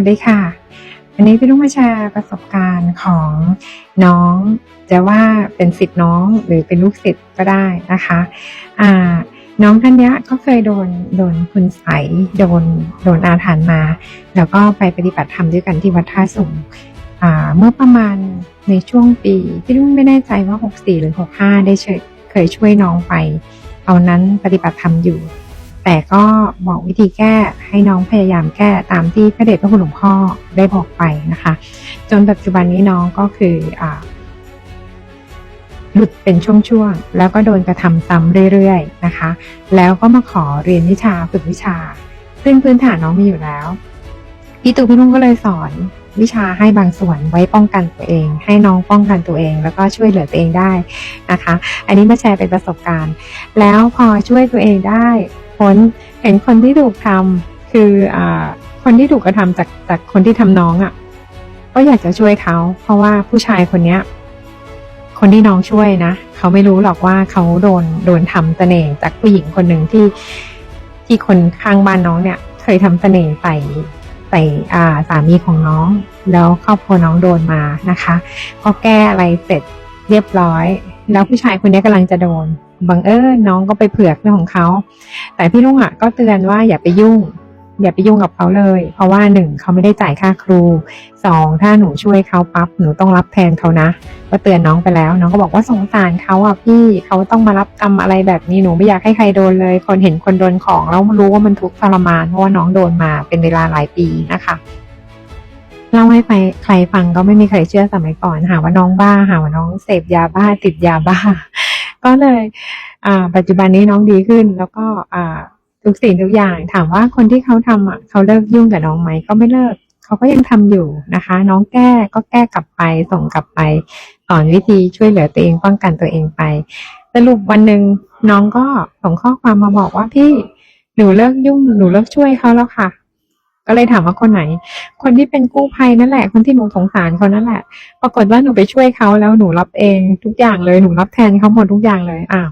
วัสดีค่ะ วันนี้พี่ลุงมาแชร์ประสบการณ์ของน้อง จะว่าเป็นสิทธิ์น้องหรือเป็นลูกศิษย์ก็ได้นะคะอ่าน้องท่านเนี้ยก็เคยโดนโดนคุณใสยโดนโดนอาถรรพ์มา แล้วก็ไปปฏิบัติธรรมด้วยกันที่วัดท่าสุงอ่าเมื่อประมาณในช่วงปีพี่ลุงไม่แน่ใจว่า 64 หรือ 65 ได้เคยช่วยน้องไปตอนนั้นปฏิบัติธรรมอยู่ แต่ก็บอกวิธีแก้ให้น้องพยายามแก้ตามที่พระเดชพระคุณหลวงพ่อได้บอกไปนะคะ จนปัจจุบันนี้น้องก็คืออหลุดเป็นช่วงๆ แล้วก็โดนกระทำซ้ำเรื่อยๆนะคะ แล้วก็มาขอเรียนวิชาฝึกวิชา ซึ่งพื้นฐานน้องมีอยู่แล้วพี่ตูพี่นุ่งก็เลยสอนวิชาให้บางส่วนไว้ป้องกันตัวเอง ให้น้องป้องกันตัวเอง แล้วก็ช่วยเหลือตัวเองได้นะคะ อันนี้มาแชร์เป็นประสบการณ์ แล้วพอช่วยตัวเองได้ พ้น เห็นคนที่ถูกทำคืออ่าคนที่ถูกกระทำจากจากคนที่ทำน้องอะ่ะ ก็อยากจะช่วยเขา เพราะว่าผู้ชายคนเนี้ย คนที่น้องช่วยนะเขาไม่รู้หรอกว่าเขาโดนโดนทำเสน่ห์จากผู้หญิงคนหนึ่งที่ที่คนข้างบ้านน้องเนี่ย เคยทำเสน่ห์ใส่ใส่อ่าสามีของน้อง แล้วครอบครัวน้องโดนมานะคะก็แก้อะไรเสร็จเรียบร้อย แล้วผู้ชายคนนี้กำลังจะโดน บังเอิญน้องก็ไปเผือกเรื่องของเขา แต่พี่ลุงอะก็เตือนว่าอย่าไปยุ่ง อย่าไปยุ่งกับเขาเลย เพราะว่าหนึ่งเขาไม่ได้จ่ายค่าครูสองถ้าหนูช่วยเขาปั๊บหนูต้องรับแทนเขานะ ก็เตือนน้องไปแล้ว น้องก็บอกว่าสงสารเขาอะพี่เขาต้องมารับกรรมอะไรแบบนี้หนูไม่อยากให้ใครโดนเลย คนเห็นคนโดนของแล้วรู้ว่ามันทุกข์ทรมานเพราะว่าน้องโดนมาเป็นเวลาหลายปีนะคะเล่าให้ใครใครฟังก็ไม่มีใครเชื่อสมัยก่อนหาว่าน้องบ้าหาว่าน้องเสพยาบ้าติดยาบ้า ก็เลยอ่าปัจจุบันนี้น้องดีขึ้น แล้วก็อ่าทุกสิ่งทุกอย่าง ถามว่าคนที่เขาทำอะเขาเลิกยุ่งกับน้องไหมก็ไม่เลิกเขาก็ยังทำอยู่นะคะ น้องแก้ก็แก้กลับไปส่งกลับไปสอนวิธีช่วยเหลือตัวเองป้องกันตัวเองไป สรุปวันหนึ่งน้องก็ส่งข้อความมาบอกว่าพี่หนูเลิกยุ่งหนูเลิกช่วยเขาแล้วค่ะ ก็เลยถามว่าคนไหน คนที่เป็นกู้ภัยนั่นแหละ คนที่หนูสงสารเขานั่นแหละ ปรากฏว่าหนูไปช่วยเขาแล้วหนูรับเองทุกอย่างเลยหนูรับแทนเขาหมดทุกอย่างเลยอ้าว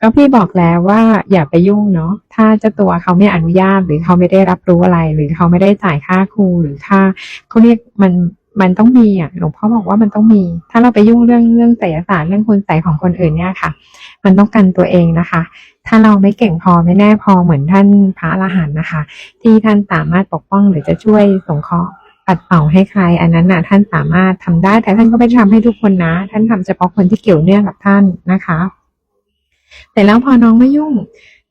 ก็พี่บอกแล้วว่าอย่าไปยุ่งเนาะถ้าเจ้าตัวเขาไม่อนุญาตหรือเขาไม่ได้รับรู้อะไร หรือเขาไม่ได้จ่ายค่าครูหรือค่าเขาเรียกมัน มันต้องมีอะหลวงพ่อบอกว่ามันต้องมี ถ้าเราไปยุ่งเรื่องเรื่องไสยศาสตร์เรื่องคุณใสของคนอื่นเนี่ยค่ะ มันต้องกันตัวเองนะคะ ถ้าเราไม่เก่งพอไม่แน่พอเหมือนท่านพระอรหันต์นะคะ ที่ท่านสามารถปกป้องหรือจะช่วยสงเคราะห์ปัดเป่าให้ใคร อันนั้นน่ะท่านสามารถทำได้ แต่ท่านก็ไม่ได้ทำให้ทุกคนนะ ท่านทำเฉพาะคนที่เกี่ยวเนื่องกับท่านนะคะแต่แล้วพอน้องไม่ยุ่ง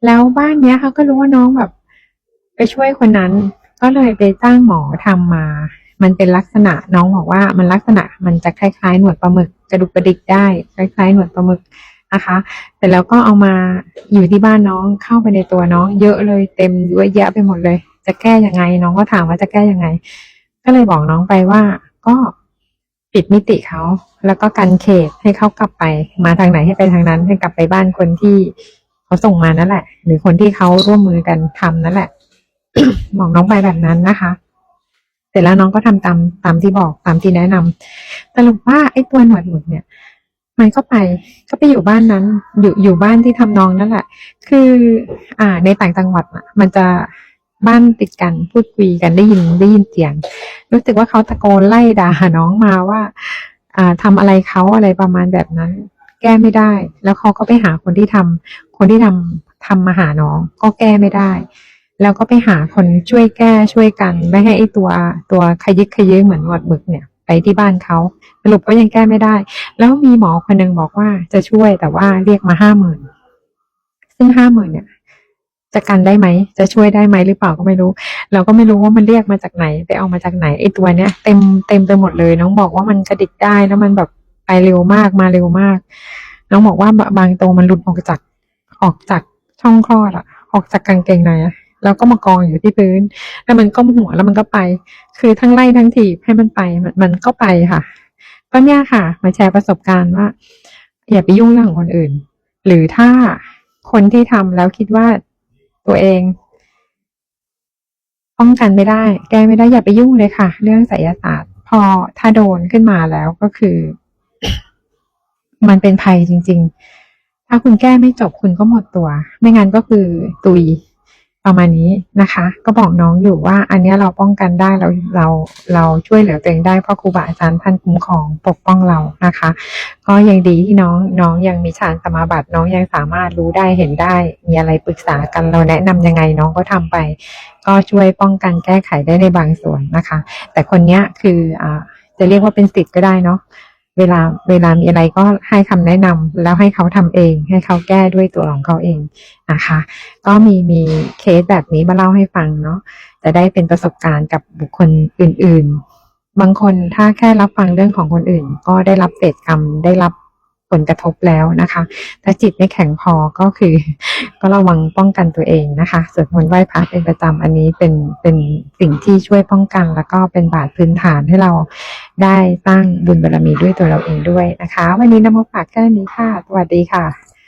แล้วบ้านเนี้ยเขาก็รู้ว่าน้องแบบ ไปช่วยคนนั้น ก็เลยไปจ้างหมอทำมา มันเป็นลักษณะน้องบอกว่ามันลักษณะมันจะคล้ายๆ หนวดปลาหมึกกระดุกกระดิกได้ คล้ายๆ หนวดปลาหมึกนะคะแต่แล้วก็เอามาอยู่ที่บ้านน้องเข้าไปในตัวน้อง เยอะเลยเต็มเยอะแยะไปหมดเลย จะแก้ยังไง น้องก็ถามว่าจะแก้ยังไง ก็เลยบอกน้องไปว่าก็ปิดมิติเขาแล้วก็กันเขตให้เขากลับไป มาทางไหนให้ไปทางนั้นให้กลับไปบ้านคนที่เขาส่งมานั่นแหละ หรือคนที่เขาร่วมมือกันทำนั่นแหละบอกน้องไปแบบนั้นนะคะ เสร็จแล้วน้องก็ทำตามตามที่บอกตามที่แนะนำสรุปว่าไอ้ตัวหนวดหมุดเนี่ย มันก็ไปก็ไปอยู่บ้านนั้น อยู่อยู่บ้านที่ทำน้องนั่นแหละ คือ อ่า ในต่างจังหวัดอะ มันจะบ้านติดกันพูดคุยกันได้ยินได้ยินเสียง รู้สึกว่าเขาตะโกนไล่ด่าน้องมาว่า อ่าทำอะไรเขาอะไรประมาณแบบนั้น แก้ไม่ได้ แล้วเขาก็ไปหาคนที่ทำคนที่ทำทำมาหาน้องก็แก้ไม่ได้ แล้วก็ไปหาคนช่วยแก้ช่วยกัน ไม่ให้ไอตัวตัวขยึกขยื้อเหมือนหนวดหมึกเนี่ย ไปที่บ้านเขาสรุปก็ยังแก้ไม่ได้ แล้วมีหมอคนหนึ่งบอกว่าจะช่วยแต่ว่าเรียกมาห้าหมื่นซึ่งห้าหมื่นเนี่ยจะกันได้ไหม จะช่วยได้ไหมหรือเปล่าก็ไม่รู้ เราก็ไม่รู้ว่ามันเรียกมาจากไหน ไปเอามาจากไหนไอตัวเนี้ยเต็มเต็มไปหมดเลย น้องบอกว่ามันกระดิกได้แล้วมันแบบไปเร็วมากมาเร็วมาก น้องบอกว่าบางตัวมันหลุดออกจากออกจากช่องคลอดอะออกจากกางเกงในอะ แล้วก็มากองอยู่ที่พื้น แล้วมันก้มหัวแล้วมันก็ไป คือทั้งไล่ทั้งถีบให้มันไปมันมันก็ไปค่ะก็เนี่ยค่ะ มาแชร์ประสบการณ์ว่า อย่าไปยุ่งเรื่องของคนอื่น หรือถ้าคนที่ทำแล้วคิดว่าตัวเองป้องกันไม่ได้ แก้ไม่ได้อย่าไปยุ่งเลยค่ะ เรื่องไสยศาสตร์ พอถ้าโดนขึ้นมาแล้วก็คือ มันเป็นภัยจริง ๆ ถ้าคุณแก้ไม่จบคุณก็หมดตัว ไม่งั้นก็คือตุย ประมาณนี้นะคะ ก็บอกน้องอยู่ว่าอันนี้เราป้องกันได้เราเราเราช่วยเหลือตัวเองได้เพราะครูบาอาจารย์ท่านคุ้มครองปกป้องเรานะคะ ก็ยังดีที่น้องน้องยังมีฌานสมาบัติน้องยังสามารถรู้ได้เห็นได้ มีอะไรปรึกษากันเราแนะนำยังไงน้องก็ทำไป ก็ช่วยป้องกันแก้ไขได้ในบางส่วนนะคะ แต่คนเนี้ยคืออ่าจะเรียกว่าเป็นสิทธิ์ก็ได้เนาะ เวลาเวลามีอะไรก็ให้คำแนะนำแล้วให้เขาทำเอง ให้เขาแก้ด้วยตัวของเขาเองนะคะ ก็มีมีเคสแบบนี้มาเล่าให้ฟังเนาะจะได้เป็นประสบการณ์กับบุคคลอื่น ๆ บางคนถ้าแค่รับฟังเรื่องของคนอื่น ก็ได้รับเศษกรรมได้รับ ผลกระทบแล้วนะคะ ถ้าจิตไม่แข็งพอก็คือ ก็ระวังป้องกันตัวเองนะคะสวดมนต์ไหว้พระเป็นประจำอันนี้เป็นเป็นสิ่งที่ช่วยป้องกัน แล้วก็เป็นบาตรพื้นฐานให้เราได้สร้างบุญบารมีด้วยตัวเราเองด้วยนะคะ วันนี้นำมาฝากแค่นี้ค่ะ สวัสดีค่ะ